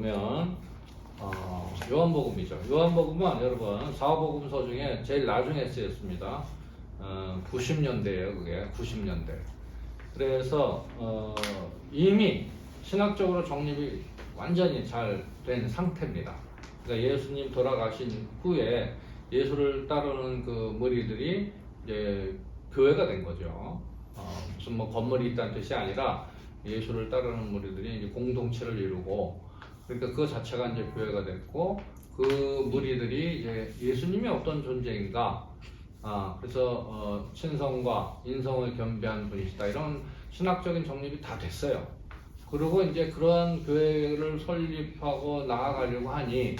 보면 어, 요한복음이죠. 요한복음은 여러분 사복음서 중에 제일 나중에 쓰였습니다. 어, 90년대예요, 그게 90년대. 그래서 어, 이미 신학적으로 정립이 완전히 잘 된 상태입니다. 그러니까 예수님 돌아가신 후에 예수를 따르는 그 무리들이 이제 교회가 된 거죠. 어, 무슨 뭐 건물이 있다는 뜻이 아니라 예수를 따르는 무리들이 공동체를 이루고 그러니까 그 자체가 이제 교회가 됐고 그 무리들이 이제 예수님이 어떤 존재인가 아 그래서 어, 친성과 인성을 겸비한 분이시다 이런 신학적인 정립이 다 됐어요. 그리고 이제 그러한 교회를 설립하고 나아가려고 하니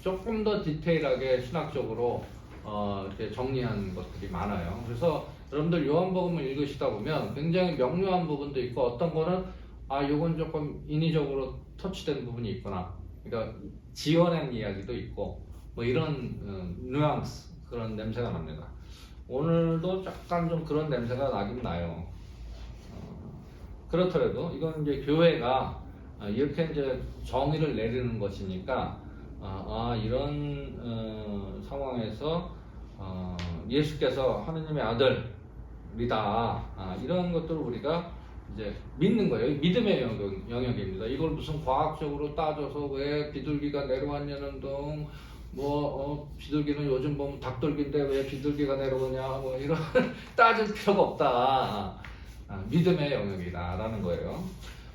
조금 더 디테일하게 신학적으로 어, 이렇게 정리한 것들이 많아요. 그래서 여러분들 요한복음을 읽으시다 보면 굉장히 명료한 부분도 있고 어떤 거는 아 요건 조금 인위적으로 터치된 부분이 있구나. 그러니까 지어낸 이야기도 있고 뭐 이런 어, 뉘앙스 그런 냄새가 납니다. 오늘도 약간 좀 그런 냄새가 나긴 나요. 어, 그렇더라도 이건 이제 교회가 어, 이렇게 이제 정의를 내리는 것이니까 아, 아, 이런 어, 상황에서 어, 예수께서 하느님의 아들이다 아, 이런 것들을 우리가 이제 믿는 거예요. 이 믿음의 영역, 영역 입니다. 이걸 무슨 과학적으로 따져서 왜 비둘기가 내려왔냐는 등, 뭐, 어, 비둘기는 요즘 보면 닭돌기인데 왜 비둘기가 내려오냐, 뭐, 이런, 따질 필요가 없다. 아, 믿음의 영역이다라는 거예요.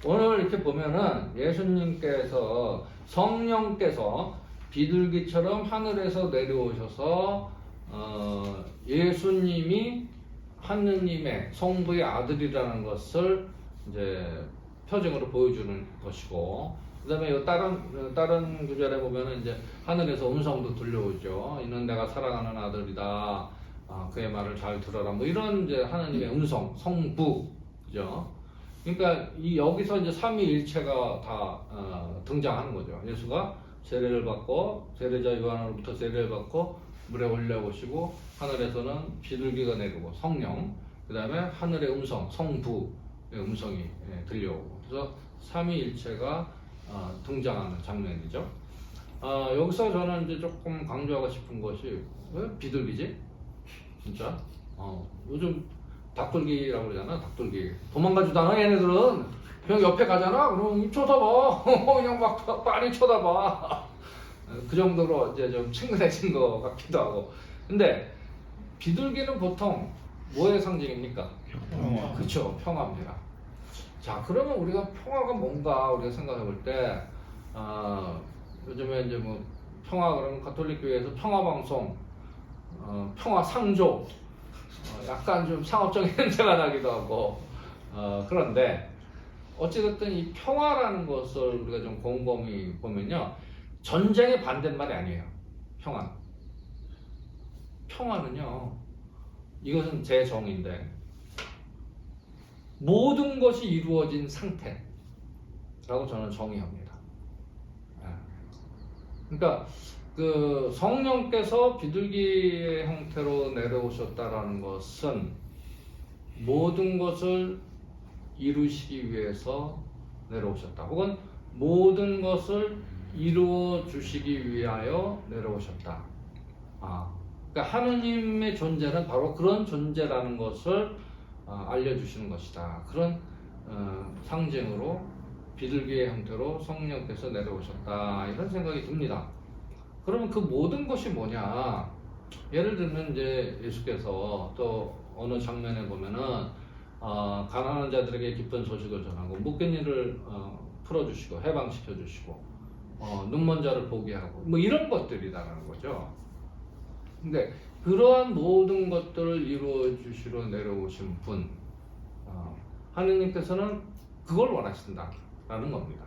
오늘 이렇게 보면은 예수님께서 성령께서 비둘기처럼 하늘에서 내려오셔서 어, 예수님이 하느님의 성부의 아들이라는 것을 이제 표징으로 보여주는 것이고 그다음에 요 다른 다른 구절에 보면은 이제 하늘에서 음성도 들려오죠. 이는 내가 사랑하는 아들이다. 아, 그의 말을 잘 들어라. 뭐 이런 이제 하나님의 음성, 성부, 그죠? 그러니까 이 여기서 이제 삼위일체가 다 어, 등장하는 거죠. 예수가 세례를 받고 세례자 요한으로부터 세례를 받고 물에 올려보시고 하늘에서는 비둘기가 내리고 성령, 그 다음에 하늘의 음성, 성부의 음성이 예, 들려오고 그래서 삼위일체가 어, 등장하는 장면이죠. 어, 여기서 저는 이제 조금 강조하고 싶은 것이 왜 비둘기지? 진짜? 어, 요즘 닭돌기라고 그러잖아, 닭돌기. 도망가지도 않아, 얘네들은. 그냥 옆에 가잖아? 그럼 입 쳐다봐. 그냥 막 많이 쳐다봐. 그 정도로 이제 좀 친근해진 것 같기도 하고. 근데 비둘기는 보통 뭐의 상징입니까? 평화. 그렇죠, 평화입니다. 자, 그러면 우리가 평화가 뭔가 우리가 생각해 볼 때, 아, 요즘에 이제 뭐 평화 그러면 가톨릭 교회에서 평화 방송, 어, 평화 상조, 어, 약간 좀 상업적인 냄새가 나기도 하고, 어, 그런데 어찌됐든 이 평화라는 것을 우리가 좀 곰곰이 보면요, 전쟁의 반대말이 아니에요. 평화. 평화는요, 이것은 제 정의인데, 모든 것이 이루어진 상태라고 저는 정의합니다. 예. 그러니까 그 성령께서 비둘기의 형태로 내려오셨다라는 것은 모든 것을 이루시기 위해서 내려오셨다. 혹은 모든 것을 이루어 주시기 위하여 내려오셨다. 아, 그러니까 하느님의 존재는 바로 그런 존재라는 것을 어, 알려주시는 것이다. 그런 어, 상징으로 비둘기의 형태로 성령께서 내려오셨다. 이런 생각이 듭니다. 그러면 그 모든 것이 뭐냐? 예를 들면 이제 예수께서 또 어느 장면에 보면은 어, 가난한 자들에게 기쁜 소식을 전하고 묶인 일을 어, 풀어주시고 해방시켜 주시고 어, 눈먼 자를 보게 하고 뭐 이런 것들이다라는 거죠. 근데 그러한 모든 것들을 이루어 주시러 내려오신 분 어, 하느님께서는 그걸 원하신다라는 겁니다.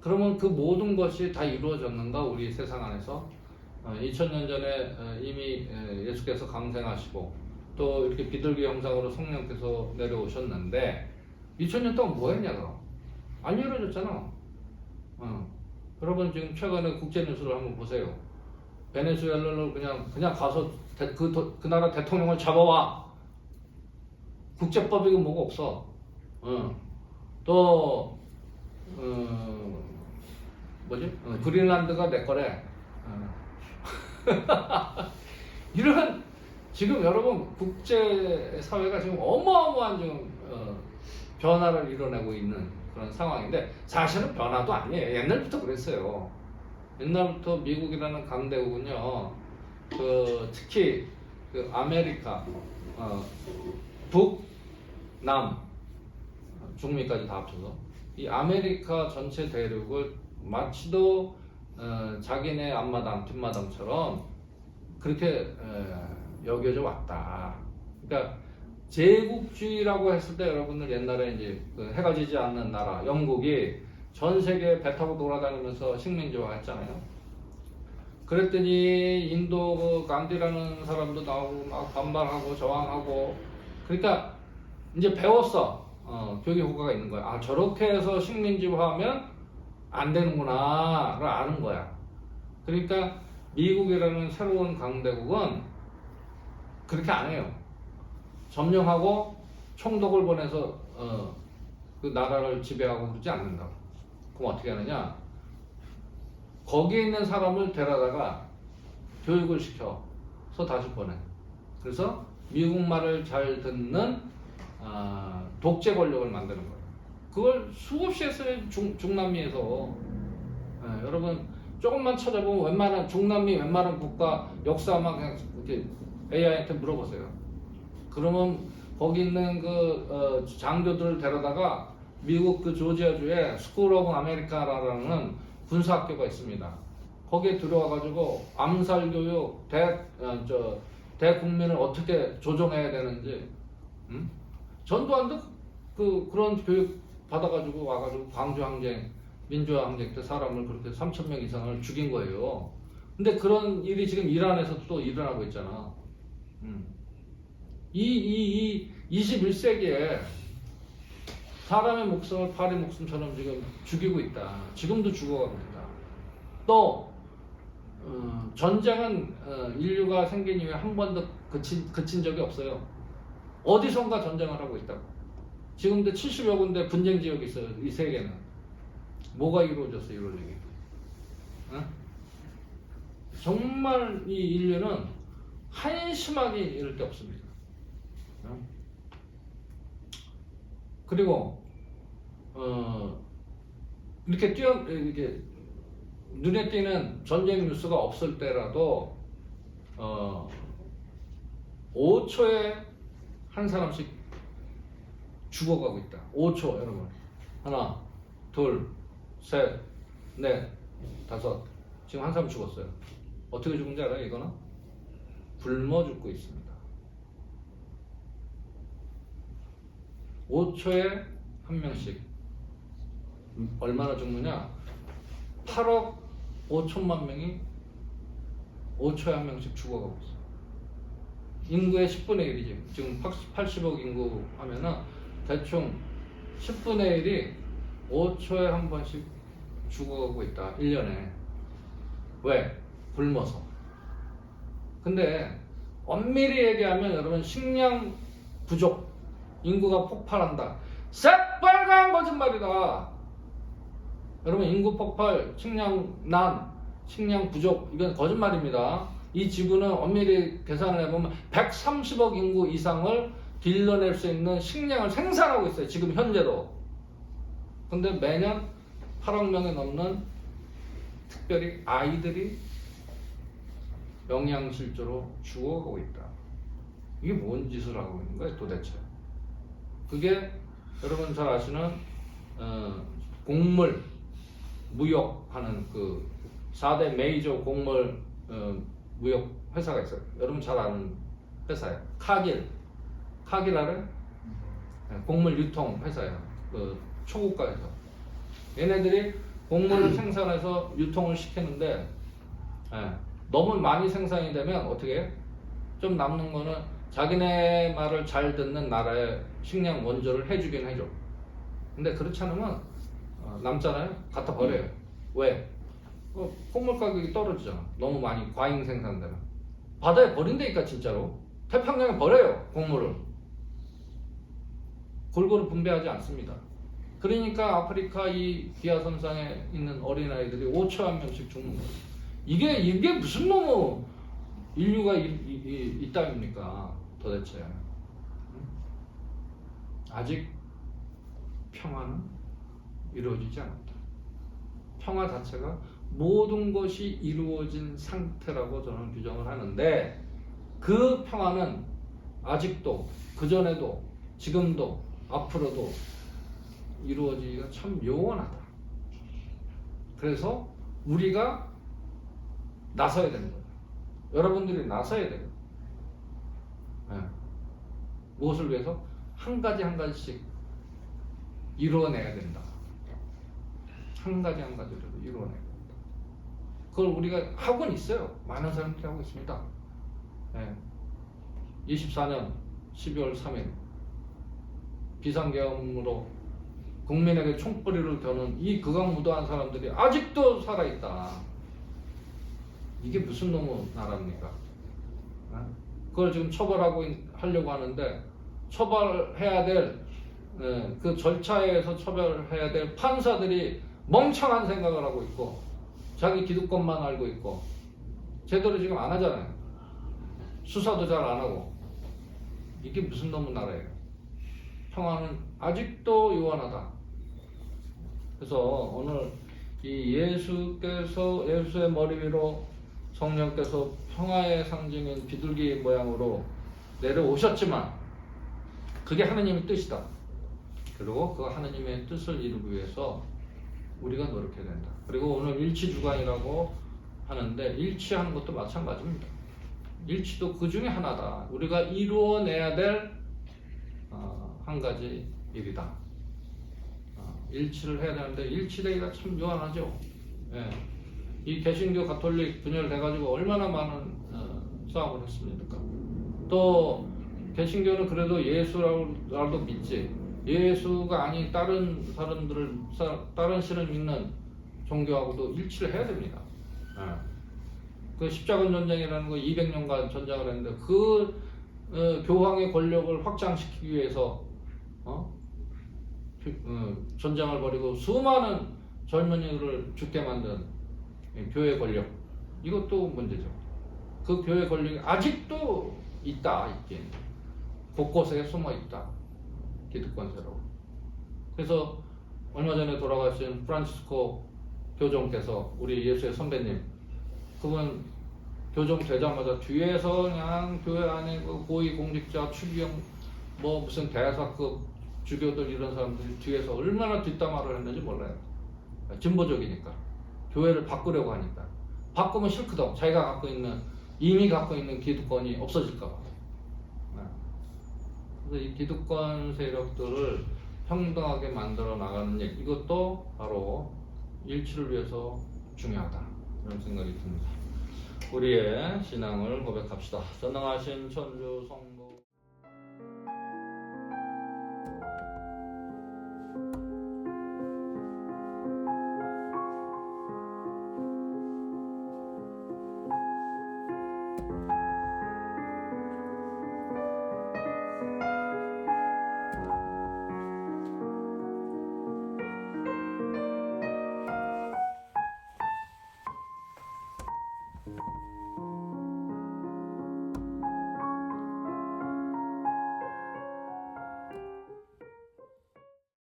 그러면 그 모든 것이 다 이루어졌는가 우리 세상 안에서 어, 2000년 전에 어, 이미 에, 예수께서 강생하시고 또 이렇게 비둘기 형상으로 성령께서 내려오셨는데 2000년 동안 뭐 했냐 그럼 안 이루어졌잖아. 어. 여러분 지금 최근에 국제 뉴스를 한번 보세요. 베네수엘라를 그냥 그냥 가서 대- 그, 도- 그 나라 대통령을 잡아와. 국제법이고 뭐가 없어. 어. 또 어, 뭐지? 어, 그린란드가 내 거래. 어. 이런 지금 여러분 국제 사회가 지금 어마어마한 지금 어, 변화를 이뤄내고 있는 그런 상황인데 사실은 변화도 아니에요. 옛날부터 그랬어요. 옛날부터 미국이라는 강대국은요, 그 특히 그 아메리카, 어, 북, 남, 중미까지 다 합쳐서 이 아메리카 전체 대륙을 마치도 어, 자기네 앞마당, 뒷마당처럼 그렇게 에, 여겨져 왔다. 그러니까 제국주의라고 했을 때 여러분들 옛날에 이제 그 해가 지지 않는 나라 영국이 전 세계 배 타고 돌아다니면서 식민지화 했잖아요. 그랬더니 인도 그 간디라는 사람도 나오고 막 반발하고 저항하고 그러니까 이제 배웠어. 어, 교육 효과가 있는 거야. 아 저렇게 해서 식민지화하면 안 되는구나를 아는 거야. 그러니까 미국이라는 새로운 강대국은 그렇게 안 해요. 점령하고 총독을 보내서 어, 그 나라를 지배하고 그러지 않는다. 그럼 어떻게 하느냐? 거기에 있는 사람을 데려다가 교육을 시켜서 다시 보내. 그래서 미국 말을 잘 듣는 아, 독재 권력을 만드는 거예요. 그걸 수없이 했어요. 중, 중남미에서. 예, 여러분 조금만 찾아보면 웬만한 중남미 웬만한 국가 역사만 그냥 이렇게 AI한테 물어보세요. 그러면 거기 있는 그 어, 장교들을 데려다가 미국 그 조지아주에 스쿨 오브 아메리카라는 군사학교가 있습니다. 거기에 들어와가지고 암살 교육, 대, 어, 저, 대국민을 어떻게 조종해야 되는지, 음? 전두환도 그, 그런 교육 받아가지고 와가지고 광주 항쟁, 민주항쟁 때 사람을 그렇게 3천 명 이상을 죽인 거예요. 근데 그런 일이 지금 이란에서 또 일어나고 있잖아. 음. 이, 이, 이 21세기에 사람의 목숨을 파리 목숨처럼 지금 죽이고 있다. 지금도 죽어가고 있다. 또 어, 전쟁은 어, 인류가 생긴 이후에 한 번도 그친, 그친 적이 없어요. 어디선가 전쟁을 하고 있다고. 지금도 70여 군데 분쟁 지역이 있어요. 이 세계는. 뭐가 이루어졌어 이런 얘기. 어? 정말 이 인류는 한심하게 이럴 데 없습니다. 어? 그리고 어 이렇게 뛰어 이렇게 눈에 띄는 전쟁 뉴스가 없을 때라도 어 5초에 한 사람씩 죽어가고 있다. 5초 여러분. 하나, 둘, 셋, 넷, 다섯. 지금 한 사람 죽었어요. 어떻게 죽은지 알아요? 이거는 굶어 죽고 있습니다. 5초에 한 명씩 음, 얼마나 죽느냐? 8억 5천만 명이 5초에 한 명씩 죽어가고 있어요. 인구의 10분의 1이지. 지금 80억 인구 하면은 대충 10분의 1이 5초에 한 번씩 죽어가고 있다. 1년에. 왜? 굶어서. 근데 엄밀히 얘기하면 여러분 식량 부족, 인구가 폭발한다. 새빨간 거짓말이다. 여러분 인구 폭발, 식량 난, 식량 부족 이건 거짓말입니다. 이 지구는 엄밀히 계산을 해보면 130억 인구 이상을 길러낼 수 있는 식량을 생산하고 있어요. 지금 현재도. 근데 매년 8억 명이 넘는 특별히 아이들이 영양실조로 죽어가고 있다. 이게 뭔 짓을 하고 있는 거예요, 도대체? 그게 여러분 잘 아시는 어, 곡물 무역하는 그 4대 메이저 곡물 어, 무역 회사가 있어요. 여러분 잘 아는 회사예요. 카길. 카길 알아요? 네, 곡물 유통 회사예요. 그 초고가 회사. 얘네들이 곡물을 생산해서 유통을 시키는데 예, 너무 많이 생산이 되면 어떻게 해? 좀 남는 거는 자기네 말을 잘 듣는 나라에 식량 원조를 해주긴 해줘. 근데 그렇지 않으면 어, 남잖아요. 갖다 버려요. 왜? 어, 콩물 가격이 떨어지잖아. 너무 많이 과잉 생산되면. 바다에 버린다니까 진짜로. 태평양에 버려요. 곡물을. 골고루 분배하지 않습니다. 그러니까 아프리카 이 비아선상에 있는 어린아이들이 5천만 명씩 죽는 거예요. 이게 이게 무슨 너무 인류가 이, 이, 이, 이 땅입니까 도대체 응? 아직 평화는 이루어지지 않았다. 평화 자체가 모든 것이 이루어진 상태라고 저는 규정을 하는데 그 평화는 아직도 그 전에도 지금도 앞으로도 이루어지기가 참 요원하다. 그래서 우리가 나서야 되는 거예요. 여러분들이 나서야 돼요. 예. 무엇을 위해서? 한 가지 한 가지씩 이루어내야 된다. 한 가지 한 가지를 이루어내야 된다. 그걸 우리가 하고는 있어요. 많은 사람들이 하고 있습니다. 예. 24년 12월 3일 비상계엄으로 국민에게 총뿌리를 겨눈 이 극악무도한 사람들이 아직도 살아있다. 이게 무슨 놈의 나라입니까? 어? 그걸 지금 처벌하고 있- 하려고 하는데 처벌해야 될 그 절차에서 처벌해야 될 판사들이 멍청한 생각을 하고 있고 자기 기득권만 알고 있고 제대로 지금 안 하잖아요. 수사도 잘 안 하고 이게 무슨 놈의 나라예요? 평화는 아직도 요원하다. 그래서 오늘 이 예수께서 예수의 머리 위로 성령께서 평화의 상징인 비둘기 모양으로 내려오셨지만 그게 하나님의 뜻이다. 그리고 그 하나님의 뜻을 이루기 위해서 우리가 노력해야 된다. 그리고 오늘 일치 주간이라고 하는데 일치하는 것도 마찬가지입니다. 일치도 그 중에 하나다. 우리가 이루어내야 될 어, 한 가지 일이다. 어, 일치를 해야 되는데 일치되기가 참 요한하죠. 예. 이 개신교 가톨릭 분열돼가지고 얼마나 많은 어, 싸움을 했습니까? 또 개신교는 그래도 예수라도 믿지. 예수가 아닌 다른 사람들을 사- 다른 신을 믿는 종교하고도 일치를 해야 됩니다. 예. 그 십자군 전쟁이라는 거 200년간 전쟁을 했는데 그 어, 교황의 권력을 확장시키기 위해서 어? 피- 어, 전쟁을 벌이고 수많은 젊은이들을 죽게 만든 이 교회 권력 이것도 문제죠. 그 교회 권력이 아직도 있다 있긴 곳곳에 숨어 있다 기득권세로. 그래서 얼마 전에 돌아가신 프란치스코 교종께서 우리 예수의 선배님 그분 교종 되자마자 뒤에서 그냥 교회 안에 그 고위 공직자 추기경 뭐 무슨 대사급 주교들 이런 사람들이 뒤에서 얼마나 뒷담화를 했는지 몰라요. 진보적이니까 교회를 바꾸려고 하니까 바꾸면 싫거든. 자기가 갖고 있는 이미 갖고 있는 기득권이 없어질까봐. 네. 그래서 이 기득권 세력들을 평등하게 만들어 나가는 일 이것도 바로 일치를 위해서 중요하다 이런 생각이 듭니다. 우리의 신앙을 고백합시다. 전능하신 천주 성